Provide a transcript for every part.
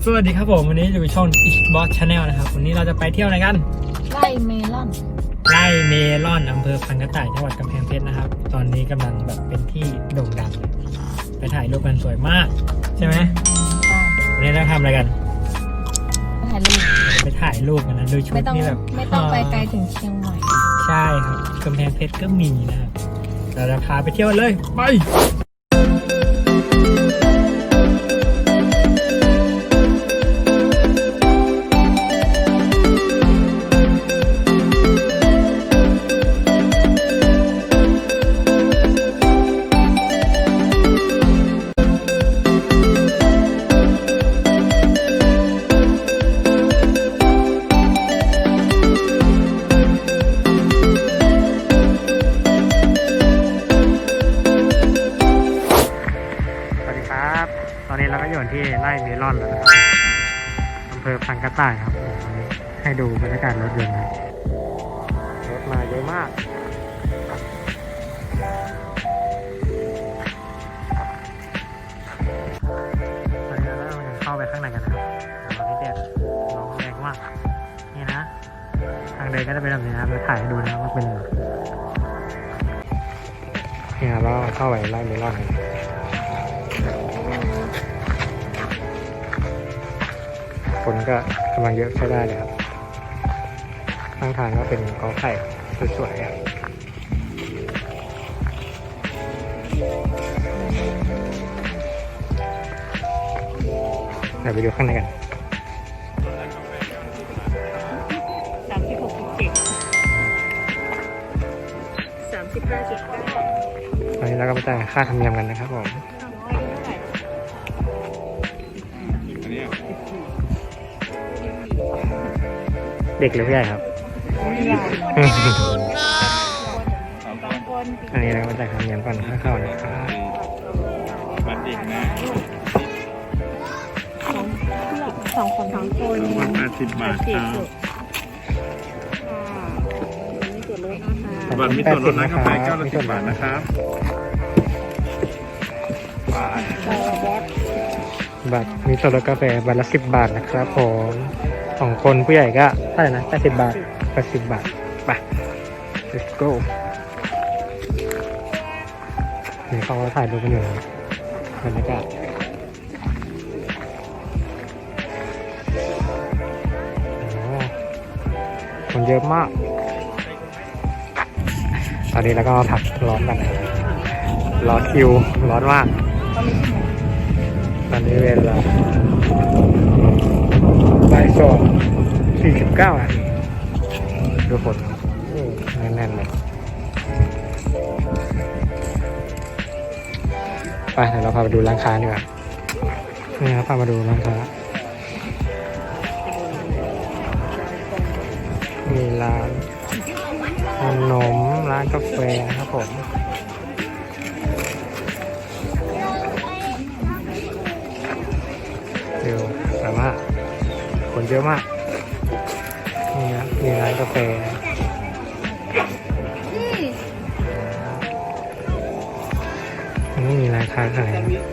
กราบสวัสดีครับผม วันนี้อยู่กับช่อง i s b o s Channel นะครับ วันนี้เราจะไปเที่ยวไหนกัน ไล่เมลอน ไร่เมลอนอำเภอพันกระต่ายจังหวัดกำแพงเพชรนะครับ ตอนนี้กำลังแบบเป็นที่โด่งดังเลยไปถ่ายรูปกันสวยมาก ใช่ไหมใช่วันนี้เราทำอะไรกัน ไปถ่ายรูปไปถ่ายรูปกันนะดูชุดไม่ต้องนี่แบบไม่ต้องไปไกลถึงเชียงใหม่ใช่ครับกำแพงเพชรก็มีนะครับเราจะพาไปเที่ยวกันเลยไป ตอนนี้เราก็อยู่ที่ไร่เมลอนแล้วนะครับอำเภอพันกระต่ายครับผมวันนี้ให้ดูบรรยากาศรถยนต์นะรถมาเยอะมากตอนนี้เรากำลังเข้าไปข้างในกันนะครับเราที่เด็ดน้องแรงมากนี่นะ ทางเดินก็จะเป็นแบบนี้นะครับเราถ่ายให้ดูนะว่าเป็นยังไงนี่ครับเราเข้าไปไล่เมลอน คนก็กำลังเยอะใช้ได้เลยครับข้างทางก็เป็นกอไผ่สวยๆครับเดี๋ยวไปดูข้างในกันสามสิบหกสิบเจ็ดสามสิบห้าจุดเก้าตอนนี้เราก็ไปจ่ายค่าธรรมเนียมกันนะครับผม เด็กหรือผู้ใหญ่ครับ อันนี้เราก็จ่ายค่าธรรมเนียมก่อนค่าเข้านะครับบัตรเด็กนะสองคนสองคนวันแปดสิบบาทครับบัตรมีส่วนลดนะกาแฟแก้วละสิบบาทนะครับบัตรมีส่วนลดกาแฟบัตรละสิบบาทนะครับผม สองคนผู้ใหญ่ก็เท่าไหร่นะแปดสิบบาทแปดสิบบาท ไป let's go นี่เขาถ่ายรูปกันอยู่นะบรรยากาศโอ้คนเยอะมาก ตอนนี้เราก็มาผักร้อนกันรอคิวร้อนมาก ตอนนี้เวลา บ่ายสองสี่สิบเก้านาทีดูฝนแน่นๆเลยไปเดี๋ยวเราพาไปดูร้านค้าดีกว่านี่ครับพามาดูร้านค้ามีร้านขนมร้านกาแฟครับผม คนเยอะมาก นี่นะมีร้านกาแฟมันไม่มีร้านค้าขายนะ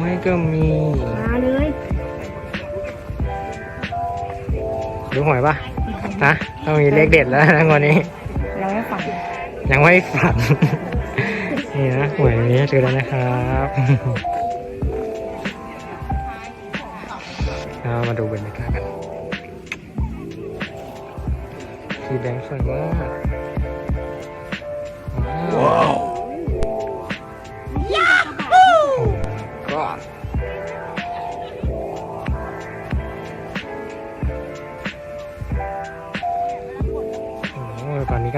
ไม่ก็มี มาเลยดูหวยปะฮะต้องมีเลขเด็ดแล้วนะวันนี้ เราไม่ฝันยังไม่ฝัน นี่นะหวยนี้ซื้อแล้วนะครับเอามาดูบรรยากาศกันสีแดงสวยมากว้าว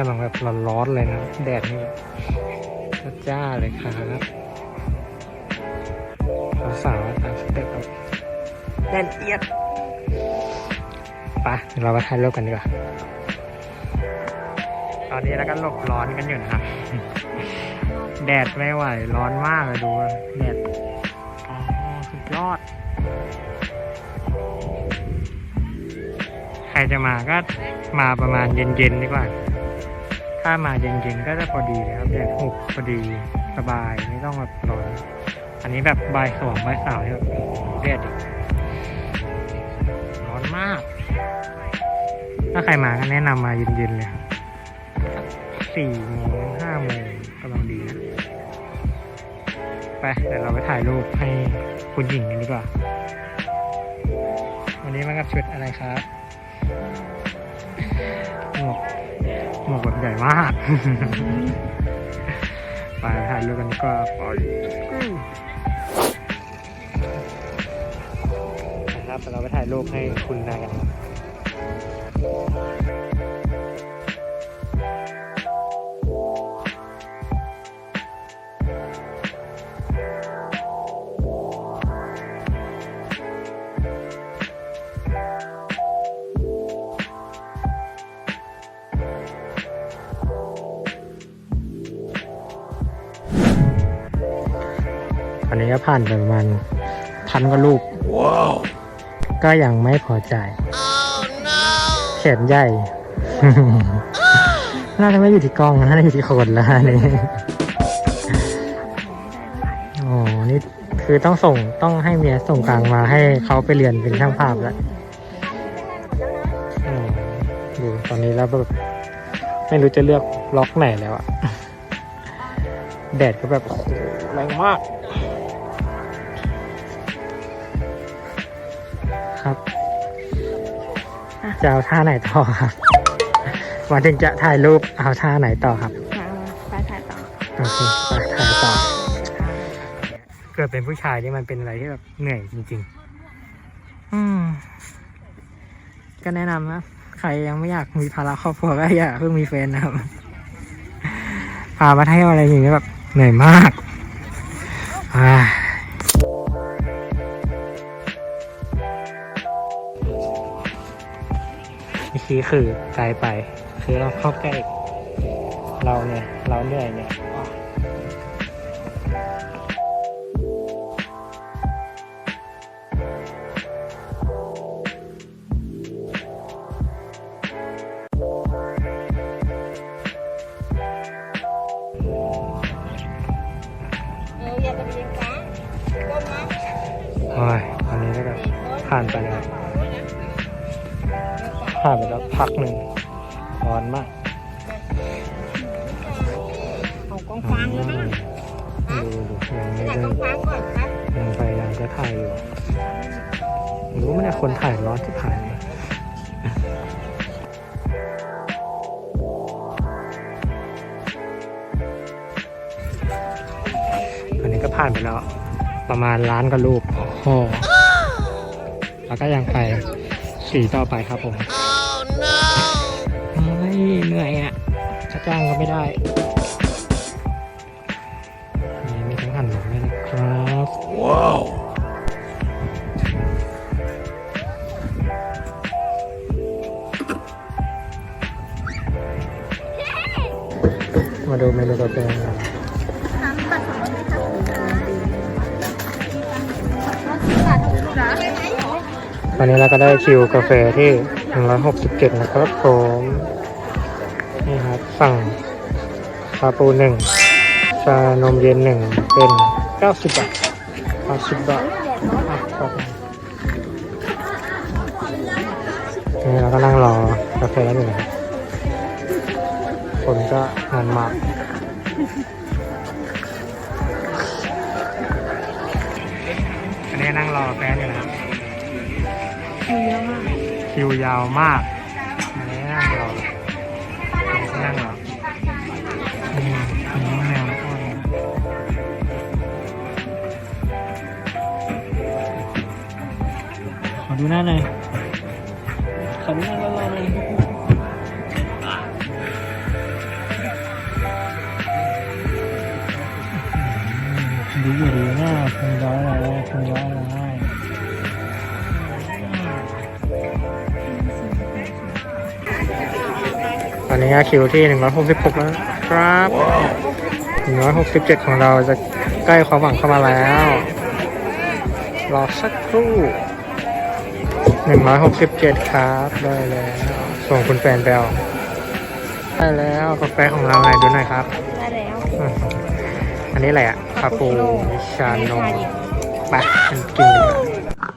ำลังแบบร้อนๆเลยนะ แดดนี่จ้าเลยครับสาวๆตามสเต็ปครับแน่นเอียดไปเดี๋ยวเราไปถ่ายรูปกันดีกว่า ตอนนี้เราก็หลบร้อนกันอยู่นะครับ แดดไม่ไหว ร้อนมากเลยดู แดด อ๋อ สุดยอด ใครจะมาก็มาประมาณเย็นๆดีกว่า ถ้ามาเย็นๆก็จะพอดีเลยครับแดดหุบพอดีสบายไม่ต้องแบบร้อนอันนี้แบบใบายสองใบายสาวเนี่ยแบบแดดร้อนมาก ถ้าใครมาก็แนะนำมาเย็นๆเลยครับสี่โมงห้าโมงกำลังดีนะไปเดี๋ยวเราไปถ่ายรูปให้คุณหญิงกันดีกว่า วันนี้มากับชุดอะไรครับ หมวกมวกแบบใหญ่มาก ไปถ่ายรูปกันดีกว่าไปนะครับเดี๋ยวเราไปถ่ายรูปให้คุณนายกัน นนี้ก็ผ่านไปประมาณพันกว่าลูกก็ยังไม่พอใจเขียนใหญ่ น่าจะไม่อยู่ที่กล้องน่าจะอยู่ที่คนแล้วอันนี่โอ้นี่คือต้องส่งต้องให้เมียส่งกลางมาให้เขาไปเรียนเป็นช่างภาพแล้วอ๋อดูตอนนี้แล้วแบบไม่รู้จะเลือกล็อกไหนแล้วอะแดดก็แบบโอ้โหแรงมาก ครับจะเอาท่าไหนต่อครับมาถึงจะถ่ายรูปเอาท่าไหนต่อครับมาไปถ่ายต่อโอเคไปถ่ายต่อ เกิดเป็นผู้ชายนี่มันเป็นอะไรที่แบบเหนื่อยจริง ๆ อืมก็แนะนำนะใครยังไม่อยากมีภาระครอบครัวก็อย่าเพิ่งมีแฟนนะครับพามาเที่ยวอะไรอย่างเงี้ยแบบเหนื่อยมาก อ่า กทีคือไกลไป คือเราเข้าใกล้เราเนี่ยเราเหนื่อยเนี่ยเอออย่าไปเรียนก้าก้มนะโอ้ยตอนนี้ก็แบบผ่านไปแล้ว ผ่านไปแล้วพักหนึ่งร้อนมากเอากองฟางเลยนะดูดูยังไม่อยากเริ่กอมงฟางก่อนครับยังพยายามจะถ่ายอยู่รู้ไหมเนี่ยคนถ่ายร้อนที่ผ่านมาอันนี้ก็ผ่านไปแล้ว ประมาณล้านกว่ารูปโอ้โหแล้วก็ยังไปสีต่อไปครับผมเฮ้ย เหนื่อยอะจะจ้างก็ไม่ได้นี่มีทั้งหันหลังด้วยนะครับว้าวมาดูเมนูกาแฟกันตอนนี้เราก็ได้คิวกาแฟที่ 167 นะครับผม นี่ครับ สั่งคาปูหนึ่งชานมเย็นหนึ่งเป็น 90 บาท80บาทอะครับนี่เราก็นั่งรอกาแฟแล้วหนึ่งนะครับคนก็งานมากอันนี้นั่งรอแฟนอยู่นะครับคิวเยอะมากคิวยาวมากอันนี้นั่งรออั นนี้นั่งรออืมอันนี้แมวอ้อนขอดูหน้าหน่อยขอดูหน้าละลายหน่อยดูอยู่ดีหน้าคุณย้อยอะไรคุณย้อย นี้คิวที่หนึ่งร้อยหกสิบหกแล้วครับหนึ่งร้อยหกสิบเจ็ดของเราจะใกล้ความหวังเข้ามาแล้ว รอสักครู่หนึ่งร้อยหกสิบเจ็ดครับได้แล้ว ส่งคุณแฟนแบลได้แล้วกาแฟของเราไหนดูหน่อยครับ ได้แล้วอืมอันนี้อะไรอะคาปูชานมชาเย็นไปกันกินดีกว่า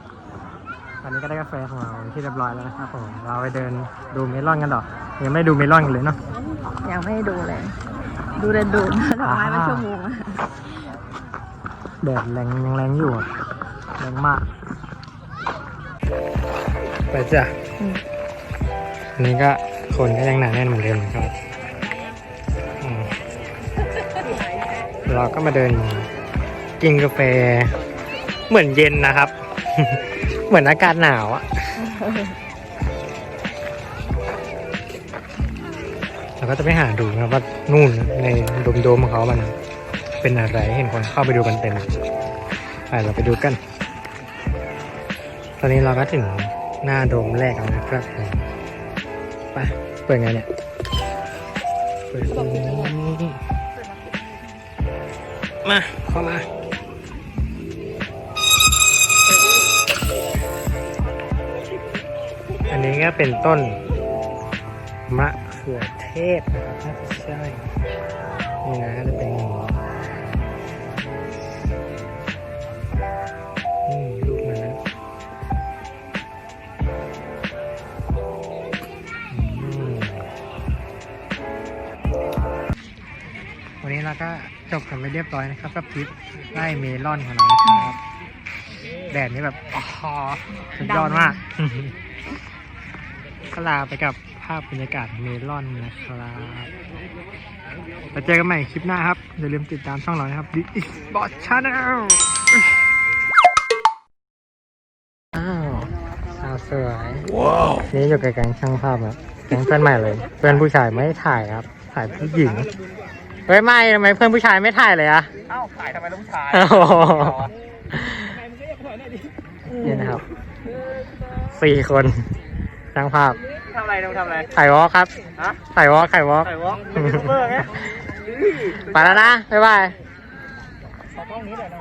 ตอนนี้ก็ได้กาแฟของเราที่เรียบร้อยแล้วนะครับผม เราไปเดินดูเมลอนกันต่อ ยังไม่ดูเมลอนกันเลยเนาะยังไม่ดูเลย ดูเดินดูดอกไม้มาชั่วโมงอะแดดแรงยังแรงอยู่อะแรงมาก ไปจ้ะอันนี้ก็คนก็ยังหนาแน่นเหมือนเดิมนะครับอืมเราก็มาเดินกินกาแฟ เหมือนเย็นนะครับ เหมือนอากาศหนาวอะ เราก็จะไปหาดูนะครับว่านู่นในโดมของเขามันเป็นอะไรเห็นคนเข้าไปดูกันเต็มไปเราไปดูกัน ตอนนี้เราก็ถึงหน้าโดมแรกแล้วนะครับไปเปิดไงเนี่ยเปิดมาเข้ามาอันนี้ก็เป็นต้นมะเขือเท ทศนะครับน่าจะใช่นี่นะจะเป็นอย่างนี้นี่ลูกมันนะวันนี้เราก็จบกันไปเรียบร้อยนะครับกับทริปไล่เมลอนของเรานะครับ แดดนี่แบบอ๋อสุดยอดมากก็ลาไปกับ ภาพบรรยากาศเมลอนนะครับไปเจอกันใหม่คลิปหน้าครับ อย่าลืมติดตามช่องเรานะครับ This is Bot Channel อ้าวสาวสวยว้าวนี่อยู่กับแก๊งช่างภาพครับแก๊งเพื่อนใหม่เลย เพื่อนผู้ชายไม่ถ่ายครับ ถ่ายผู้หญิงเฮ้ยไม่ทำไมเพื่อนผู้ชายไม่ถ่ายเลยอะเอ้าถ่ายทำไมต้องถ่ายโอ้โหนี่นะครับสี่คนช่างภาพ ทำอะไรต้องทำอะไรถ่ายวอล์กครับฮะถ่ายวอล์กถ่ายวอล์กถ่ายวอล์กเป็นยูทูบเบอร์ไงไปแล้วนะ บ๊ายบาย ขอกล้องนี้หน่อยนะ